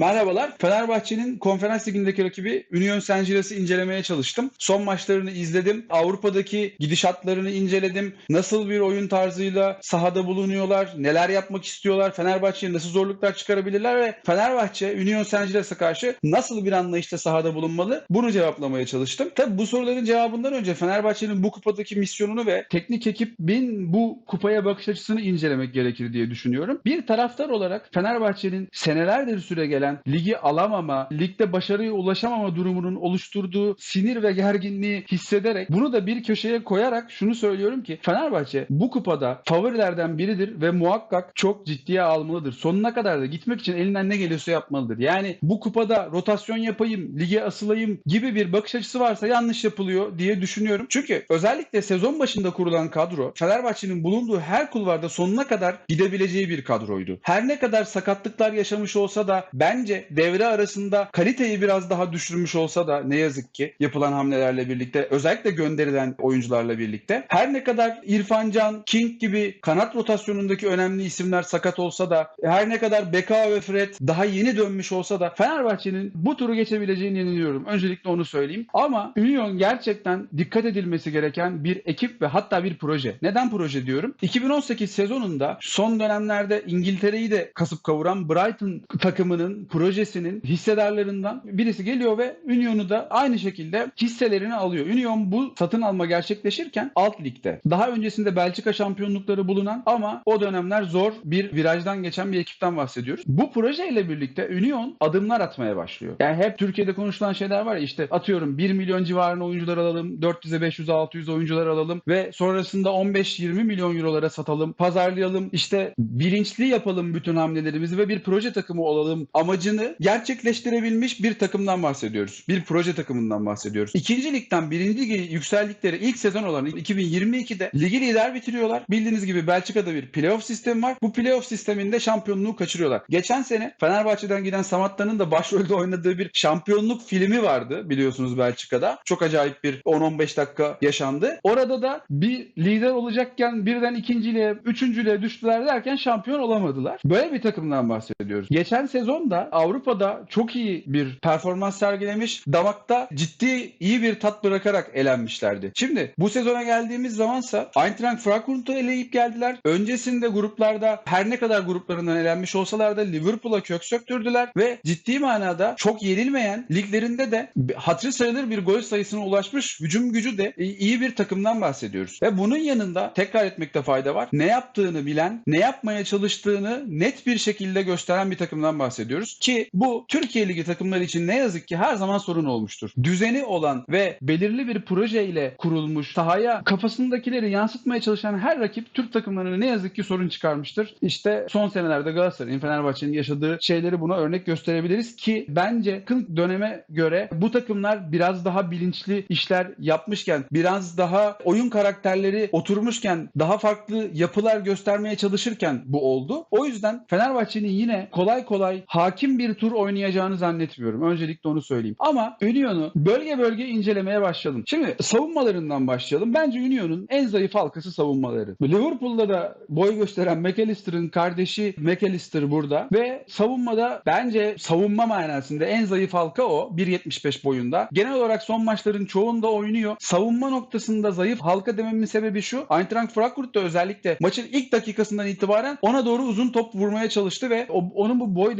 Merhabalar. Fenerbahçe'nin konferans ligindeki rakibi Union Saint Gilles'i incelemeye çalıştım. Son maçlarını izledim. Avrupa'daki gidişatlarını inceledim. Nasıl bir oyun tarzıyla sahada bulunuyorlar, neler yapmak istiyorlar, Fenerbahçe'ye nasıl zorluklar çıkarabilirler ve Fenerbahçe Union Saint Gilles'e karşı nasıl bir anlayışta sahada bulunmalı? Bunu cevaplamaya çalıştım. Tabi bu soruların cevabından önce Fenerbahçe'nin bu kupadaki misyonunu ve teknik ekibin bu kupaya bakış açısını incelemek gerekir diye düşünüyorum. Bir taraftar olarak Fenerbahçe'nin senelerdir süre gelen ligi alamama, ligde başarıya ulaşamama durumunun oluşturduğu sinir ve gerginliği hissederek bunu da bir köşeye koyarak şunu söylüyorum ki Fenerbahçe bu kupada favorilerden biridir ve muhakkak çok ciddiye almalıdır. Sonuna kadar da gitmek için elinden ne geliyorsa yapmalıdır. Yani bu kupada rotasyon yapayım, lige asılayım gibi bir bakış açısı varsa yanlış yapılıyor diye düşünüyorum. Çünkü özellikle sezon başında kurulan kadro Fenerbahçe'nin bulunduğu her kulvarda sonuna kadar gidebileceği bir kadroydu. Her ne kadar sakatlıklar yaşamış olsa da bence devre arasında kaliteyi biraz daha düşürmüş olsa da ne yazık ki yapılan hamlelerle birlikte özellikle gönderilen oyuncularla birlikte her ne kadar İrfan Can, King gibi kanat rotasyonundaki önemli isimler sakat olsa da her ne kadar Beka ve Fred daha yeni dönmüş olsa da Fenerbahçe'nin bu turu geçebileceğini inanıyorum. Öncelikle onu söyleyeyim. Ama Union gerçekten dikkat edilmesi gereken bir ekip ve hatta bir proje. Neden proje diyorum? 2018 sezonunda son dönemlerde İngiltere'yi de kasıp kavuran Brighton takımının projesinin hissedarlarından birisi geliyor ve Union'u da aynı şekilde hisselerini alıyor. Union bu satın alma gerçekleşirken alt ligde. Daha öncesinde Belçika şampiyonlukları bulunan ama o dönemler zor bir virajdan geçen bir ekipten bahsediyoruz. Bu projeyle birlikte Union adımlar atmaya başlıyor. Yani hep Türkiye'de konuşulan şeyler var ya işte atıyorum 1 milyon civarında oyuncular alalım, 400'e 500'e 600 oyuncular alalım ve sonrasında 15-20 milyon eurolara satalım, pazarlayalım, işte bilinçli yapalım bütün hamlelerimizi ve bir proje takımı olalım amacını gerçekleştirebilmiş bir takımdan bahsediyoruz. Bir proje takımından bahsediyoruz. İkinci ligden birinci lige yükseldikleri ilk sezon olan 2022'de ligi lider bitiriyorlar. Bildiğiniz gibi Belçika'da bir playoff sistemi var. Bu playoff sisteminde şampiyonluğu kaçırıyorlar. Geçen sene Fenerbahçe'den giden Samatta'nın da başrolde oynadığı bir şampiyonluk filmi vardı biliyorsunuz Belçika'da. Çok acayip bir 10-15 dakika yaşandı. Orada da bir lider olacakken birden ikinciliğe, üçüncülüğe düştüler derken şampiyon olamadılar. Böyle bir takımdan bahsediyoruz. Geçen sezon da Avrupa'da çok iyi bir performans sergilemiş. Damakta ciddi iyi bir tat bırakarak elenmişlerdi. Şimdi bu sezona geldiğimiz zamansa Eintracht Frankfurt'u eleyip geldiler. Öncesinde gruplarda her ne kadar gruplarından elenmiş olsalar da Liverpool'a kök söktürdüler ve ciddi manada çok yenilmeyen liglerinde de hatırı sayılır bir gol sayısına ulaşmış hücum gücü de iyi bir takımdan bahsediyoruz. Ve bunun yanında tekrar etmekte fayda var. Ne yaptığını bilen, ne yapmaya çalıştığını net bir şekilde gösteren bir takımdan bahsediyoruz. Ki bu Türkiye Ligi takımları için ne yazık ki her zaman sorun olmuştur. Düzeni olan ve belirli bir projeyle kurulmuş, sahaya kafasındakileri yansıtmaya çalışan her rakip Türk takımlarına ne yazık ki sorun çıkarmıştır. İşte son senelerde Galatasaray'ın, Fenerbahçe'nin yaşadığı şeyleri buna örnek gösterebiliriz ki bence yakın döneme göre bu takımlar biraz daha bilinçli işler yapmışken, biraz daha oyun karakterleri oturmuşken, daha farklı yapılar göstermeye çalışırken bu oldu. O yüzden Fenerbahçe'nin yine kolay kolay hakim bir tur oynayacağını zannetmiyorum. Öncelikle onu söyleyeyim. Ama Union'u bölge bölge incelemeye başlayalım. Şimdi savunmalarından başlayalım. Bence Union'un en zayıf halkası savunmaları. Liverpool'da da boy gösteren McAllister'ın kardeşi McAllister burada ve savunmada bence savunma manasında en zayıf halka o. 1.75 boyunda. Genel olarak son maçların çoğunda oynuyor. Savunma noktasında zayıf halka dememin sebebi şu. Eintracht Frankfurt'ta özellikle maçın ilk dakikasından itibaren ona doğru uzun top vurmaya çalıştı ve onun bu boy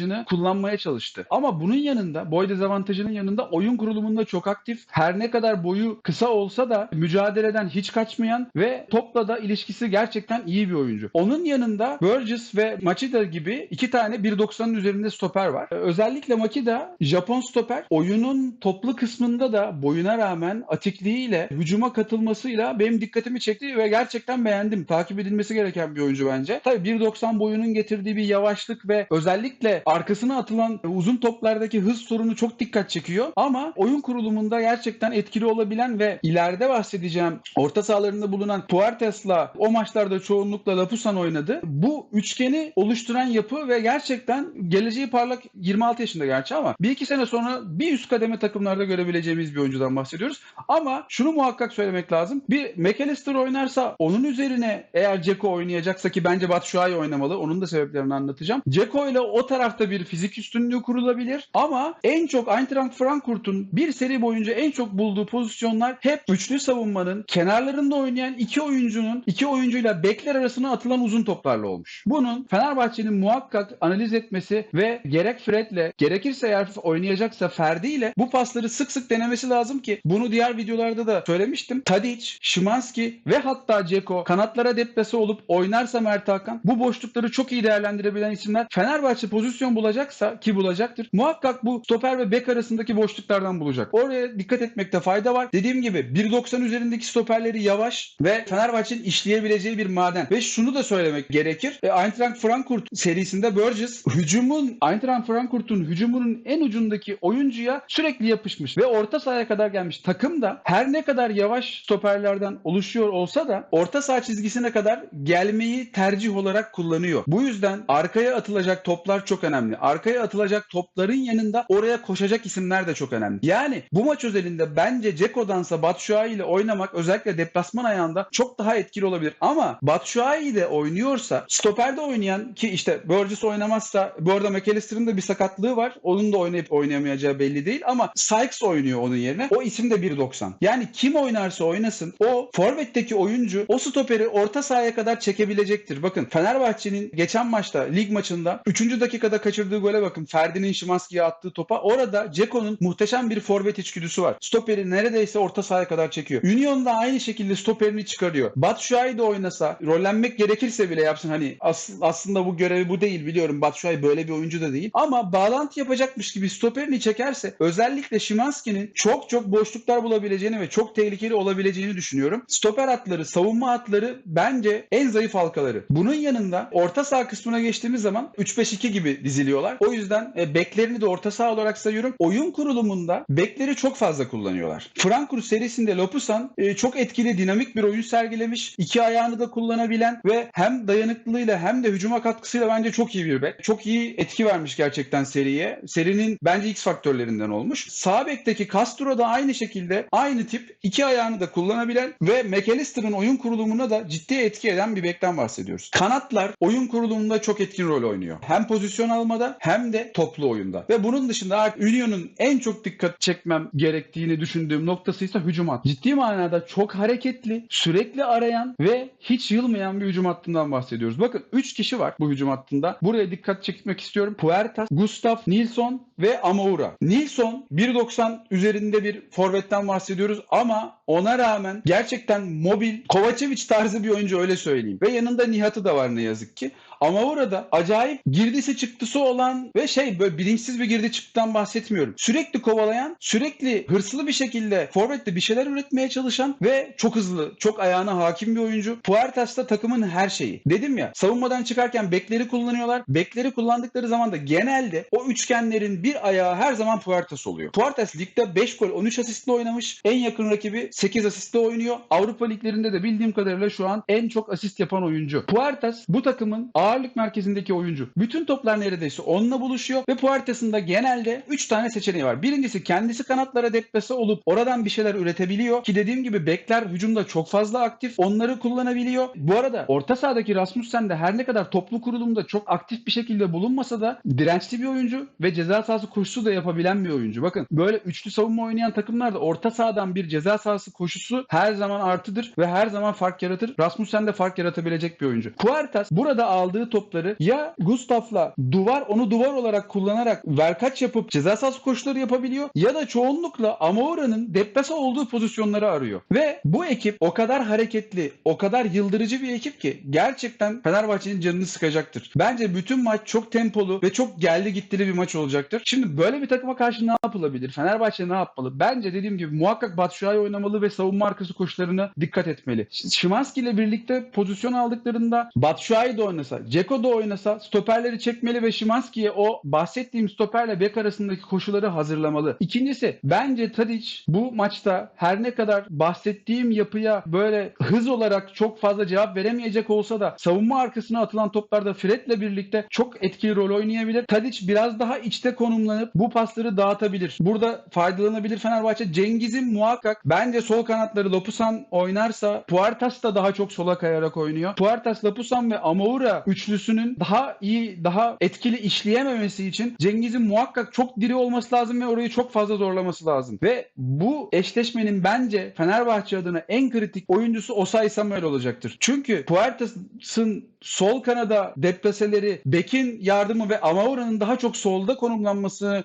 dezavantajını kullanmaya çalıştı. Ama bunun yanında boy dezavantajının yanında oyun kurulumunda çok aktif. Her ne kadar boyu kısa olsa da mücadeleden hiç kaçmayan ve topla da ilişkisi gerçekten iyi bir oyuncu. Onun yanında Burgess ve Machida gibi iki tane 1.90'ın üzerinde stoper var. Özellikle Makida Japon stoper oyunun toplu kısmında da boyuna rağmen atikliğiyle hücuma katılmasıyla benim dikkatimi çekti ve gerçekten beğendim. Takip edilmesi gereken bir oyuncu bence. Tabii 1.90 boyunun getirdiği bir yavaşlık ve özellikle arkasına atılan uzun toplardaki hız sorunu çok dikkat çekiyor. Ama oyun kurulumunda gerçekten etkili olabilen ve ileride bahsedeceğim orta sahalarında bulunan Puertes'la o maçlarda çoğunlukla Lapusan oynadı. Bu üçgeni oluşturan yapı ve gerçekten geleceği parlak 26 yaşında gerçi ama bir iki sene sonra bir üst kademe takımlarda görebileceğimiz bir oyuncudan bahsediyoruz. Ama şunu muhakkak söylemek lazım. Bir McAllister oynarsa onun üzerine eğer Ceko oynayacaksa ki bence Batshuayi oynamalı. Onun da sebeplerini anlatacağım. Ceko ile o tarafta da bir fizik üstünlüğü kurulabilir ama en çok Eintracht Frankfurt'un bir seri boyunca en çok bulduğu pozisyonlar hep üçlü savunmanın kenarlarında oynayan iki oyuncunun iki oyuncuyla bekler arasına atılan uzun toplarla olmuş. Bunun Fenerbahçe'nin muhakkak analiz etmesi ve gerek Fred'le gerekirse eğer oynayacaksa Ferdi ile bu pasları sık sık denemesi lazım ki bunu diğer videolarda da söylemiştim. Tadic, Şimanski ve hatta Ceko kanatlara deplase olup oynarsa Mert Hakan bu boşlukları çok iyi değerlendirebilen isimler. Fenerbahçe pozisyon bulacaksa ki bulacaktır. Muhakkak bu stoper ve bek arasındaki boşluklardan bulacak. Oraya dikkat etmekte fayda var. Dediğim gibi 1.90 üzerindeki stoperleri yavaş ve Fenerbahçe'nin işleyebileceği bir maden. Ve şunu da söylemek gerekir. E, Eintracht Frankfurt serisinde Burgess hücumun Eintracht Frankfurt'un hücumunun en ucundaki oyuncuya sürekli yapışmış ve orta sahaya kadar gelmiş. Takım da her ne kadar yavaş stoperlerden oluşuyor olsa da orta saha çizgisine kadar gelmeyi tercih olarak kullanıyor. Bu yüzden arkaya atılacak toplar çok önemli. Arkaya atılacak topların yanında oraya koşacak isimler de çok önemli. Yani bu maç özelinde bence Ceko'dansa Batshuayi ile oynamak özellikle deplasman ayağında çok daha etkili olabilir. Ama Batshuayi de oynuyorsa stoperde oynayan ki işte Burgess oynamazsa bu arada McAllister'ın da bir sakatlığı var. Onun da oynayıp oynayamayacağı belli değil ama Sykes oynuyor onun yerine. O isim de 1.90. Yani kim oynarsa oynasın o forvetteki oyuncu o stoperi orta sahaya kadar çekebilecektir. Bakın Fenerbahçe'nin geçen maçta lig maçında 3. dakikada kaçırdığı gole bakın. Ferdi'nin Şimanski'ye attığı topa. Orada Ceko'nun muhteşem bir forvet içgüdüsü var. Stoperi neredeyse orta sahaya kadar çekiyor. Union'da aynı şekilde stoperini çıkarıyor. Batshuayi de oynasa rollenmek gerekirse bile yapsın. Hani as- aslında bu görevi bu değil biliyorum. Batshuayi böyle bir oyuncu da değil. Ama bağlantı yapacakmış gibi stoperini çekerse özellikle Şimanski'nin çok çok boşluklar bulabileceğini ve çok tehlikeli olabileceğini düşünüyorum. Stoper hatları, savunma hatları bence en zayıf halkaları. Bunun yanında orta saha kısmına geçtiğimiz zaman 3-5-2 gibi diziliyorlar. O yüzden e, beklerini de orta saha olarak sayıyorum. Oyun kurulumunda bekleri çok fazla kullanıyorlar. Frankfurt serisinde Lopusan e, çok etkili, dinamik bir oyun sergilemiş. İki ayağını da kullanabilen ve hem dayanıklılığıyla hem de hücuma katkısıyla bence çok iyi bir bek. Çok iyi etki vermiş gerçekten seriye. Serinin bence X faktörlerinden olmuş. Sağ bekteki Castro da aynı şekilde aynı tip iki ayağını da kullanabilen ve McAllister'ın oyun kurulumuna da ciddi etki eden bir bekten bahsediyoruz. Kanatlar oyun kurulumunda çok etkin rol oynuyor. Hem pozisyon almada hem de toplu oyunda. Ve bunun dışında Union'un en çok dikkat çekmem gerektiğini düşündüğüm noktası ise hücum hattı. Ciddi manada çok hareketli, sürekli arayan ve hiç yılmayan bir hücum hattından bahsediyoruz. Bakın 3 kişi var bu hücum hattında. Buraya dikkat çekmek istiyorum. Puertas, Gustav, Nilsson ve Amoura. Nilsson 1.90 üzerinde bir forvetten bahsediyoruz ama ona rağmen gerçekten mobil, Kovacevic tarzı bir oyuncu öyle söyleyeyim. Ve yanında Nihat'ı da var ne yazık ki. Ama orada acayip girdisi çıktısı olan ve şey böyle bilinçsiz bir girdi çıktıdan bahsetmiyorum. Sürekli kovalayan, sürekli hırslı bir şekilde forvette bir şeyler üretmeye çalışan ve çok hızlı, çok ayağına hakim bir oyuncu. Puertas da takımın her şeyi. Dedim ya savunmadan çıkarken bekleri kullanıyorlar. Bekleri kullandıkları zaman da genelde o üçgenlerin bir ayağı her zaman Puertas oluyor. Puertas ligde 5 gol 13 asistle oynamış. En yakın rakibi 8 asistle oynuyor. Avrupa liglerinde de bildiğim kadarıyla şu an en çok asist yapan oyuncu. Puertas bu takımın ağırlık merkezindeki oyuncu. Bütün toplar neredeyse onunla buluşuyor ve Puertas'ın da genelde 3 tane seçeneği var. Birincisi kendisi kanatlara deplase olup oradan bir şeyler üretebiliyor ki dediğim gibi bekler hücumda çok fazla aktif. Onları kullanabiliyor. Bu arada orta sahadaki Rasmussen de her ne kadar toplu kurulumda çok aktif bir şekilde bulunmasa da dirençli bir oyuncu ve ceza sahası koşusu da yapabilen bir oyuncu. Bakın böyle üçlü savunma oynayan takımlarda orta sahadan bir ceza sahası koşusu her zaman artıdır ve her zaman fark yaratır. Rasmussen de fark yaratabilecek bir oyuncu. Puertas burada aldığı topları ya Gustaf'la duvar onu duvar olarak kullanarak verkaç yapıp ceza sahası koşuları yapabiliyor ya da çoğunlukla Amoura'nın deplase olduğu pozisyonları arıyor. Ve bu ekip o kadar hareketli, o kadar yıldırıcı bir ekip ki gerçekten Fenerbahçe'nin canını sıkacaktır. Bence bütün maç çok tempolu ve çok geldi gittili bir maç olacaktır. Şimdi böyle bir takıma karşı ne yapılabilir? Fenerbahçe ne yapmalı? Bence dediğim gibi muhakkak Batshuayi oynamalı ve savunma arkası koşularına dikkat etmeli. Şimanski ile birlikte pozisyon aldıklarında Batshuayi de oynasa, Ceko da oynasa stoperleri çekmeli ve Şimanski'ye o bahsettiğim stoperle bek arasındaki koşuları hazırlamalı. İkincisi bence Tadic bu maçta her ne kadar bahsettiğim yapıya böyle hız olarak çok fazla cevap veremeyecek olsa da savunma arkasına atılan toplarda Fred'le birlikte çok etkili rol oynayabilir. Tadic biraz daha içte konumlanıp bu pasları dağıtabilir. Burada faydalanabilir Fenerbahçe. Cengiz'in muhakkak bence sol kanatları Lopusan oynarsa Puertas da daha çok sola kayarak oynuyor. Puertas, Lopusan ve Amoura üçlüsünün daha iyi, daha etkili işleyememesi için Cengiz'in muhakkak çok diri olması lazım ve orayı çok fazla zorlaması lazım. Ve bu eşleşmenin bence Fenerbahçe adına en kritik oyuncusu Osay Samuel olacaktır. Çünkü Puertas'ın sol kanada deplaseleri, Bekin yardımı ve Amaura'nın daha çok solda konumlanmasını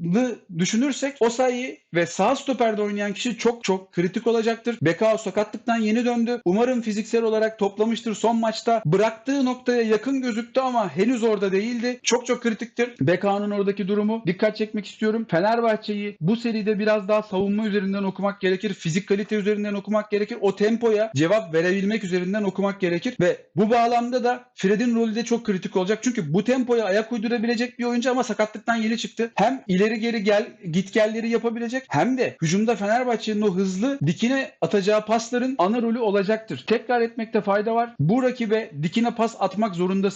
düşünürsek Osayi ve sağ stoperde oynayan kişi çok çok kritik olacaktır. Bekao sakatlıktan yeni döndü. Umarım fiziksel olarak toplamıştır. Son maçta bıraktığı noktaya yakın gözüktü ama henüz orada değildi. Çok çok kritiktir. Bekao'nun oradaki durumu. Dikkat çekmek istiyorum. Fenerbahçe'yi bu seride biraz daha savunma üzerinden okumak gerekir. Fizik kalite üzerinden okumak gerekir. O tempoya cevap verebilmek üzerinden okumak gerekir. Ve bu bağlamda da Fred'in rolü de çok kritik olacak. Çünkü bu tempoya ayak uydurabilecek bir oyuncu ama sakatlıktan yeni çıktı. Hem ileri geri gel git gelleri yapabilecek hem de hücumda Fenerbahçe'nin o hızlı dikine atacağı pasların ana rolü olacaktır. Tekrar etmekte fayda var. Bu rakibe dikine pas atmak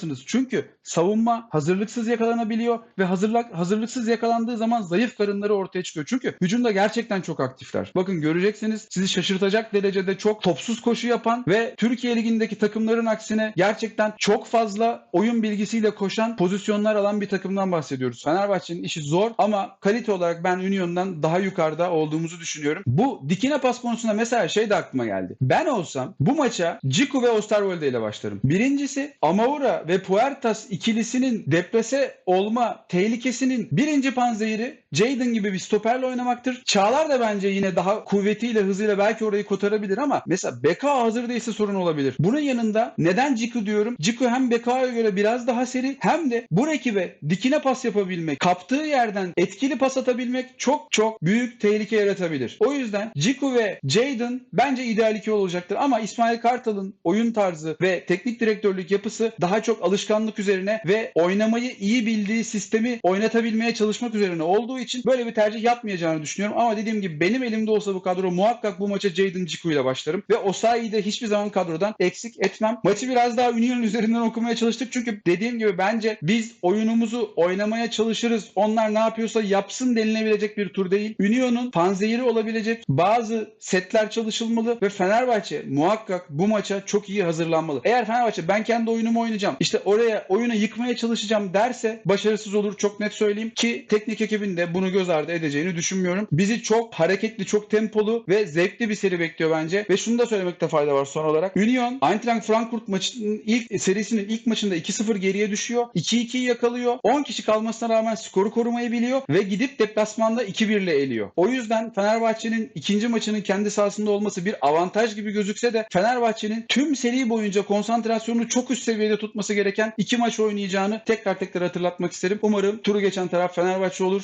zorundasınız. Çünkü savunma hazırlıksız yakalanabiliyor ve hazırlık hazırlıksız yakalandığı zaman zayıf karınları ortaya çıkıyor. Çünkü hücumda gerçekten çok aktifler. Bakın göreceksiniz sizi şaşırtacak derecede çok topsuz koşu yapan ve Türkiye Ligi'ndeki takımların aksine gerçekten çok fazla oyun bilgisiyle koşan pozisyonlar alan bir takımdan bahsediyoruz. Fenerbahçe'nin işi zor ama kalite olarak ben Union'dan daha yukarıda olduğumuzu düşünüyorum. Bu dikine pas konusunda mesela şey de aklıma geldi. Ben olsam bu maça Ciku ve Osterwolde ile başlarım. Birincisi Amaura ve Puertas ikilisinin deplase olma tehlikesinin birinci panzehiri Jadon gibi bir stoperle oynamaktır. Çağlar da bence yine daha kuvvetiyle hızıyla belki orayı kotarabilir ama mesela Beka hazır değilse sorun olabilir. Bunun yanında neden Ciku diyorum? Ciku hem Beka'ya göre biraz daha seri hem de bu rakibe dikine pas yapabilmek, kaptığı yerden etkili pas atabilmek çok çok büyük tehlike yaratabilir. O yüzden Ciku ve Jadon bence ideal iki olacaktır ama İsmail Kartal'ın oyun tarzı ve teknik direktörlük yapısı daha çok alışkanlık üzerine ve oynamayı iyi bildiği sistemi oynatabilmeye çalışmak üzerine olduğu için böyle bir tercih yapmayacağını düşünüyorum. Ama dediğim gibi benim elimde olsa bu kadro muhakkak bu maça Jadon Ciku ile başlarım ve Osayi'yi de hiçbir zaman kadrodan eksik etmem. Maçı biraz daha Union üzerinden okumaya çalıştık çünkü dediğim gibi bence biz oyunumuzu oynamaya çalışırız. Onlar ne yapıyorsa yapsın denilebilecek bir tur değil. Union'un panzehiri olabilecek bazı setler çalışılmalı ve Fenerbahçe muhakkak bu maça çok iyi hazırlanmalı. Eğer Fenerbahçe ben kendi oyunumu oynayacağım işte oraya oyunu yıkmaya çalışacağım derse başarısız olur çok net söyleyeyim ki teknik ekibin de bunu göz ardı edeceğini düşünmüyorum. Bizi çok hareketli, çok tempolu ve zevkli bir seri bekliyor bence. Ve şunu da söylemekte fayda var son olarak. Union Eintracht Frankfurt maçının ilk serisinin ilk maçında 2-0 geriye düşüyor. 2-2'yi yakalıyor. 10 kişi kalmasına rağmen skoru korumayı biliyor ve gidip deplasmanda 2-1 ile eliyor. O yüzden Fenerbahçe'nin ikinci maçının kendi sahasında olması bir avantaj gibi gözükse de Fenerbahçe'nin tüm seri boyunca konsantrasyonunu çok üst seviyede tutması gereken iki maç oynayacağını tekrar tekrar hatırlatmak isterim. Umarım turu geçen taraf Fenerbahçe olur.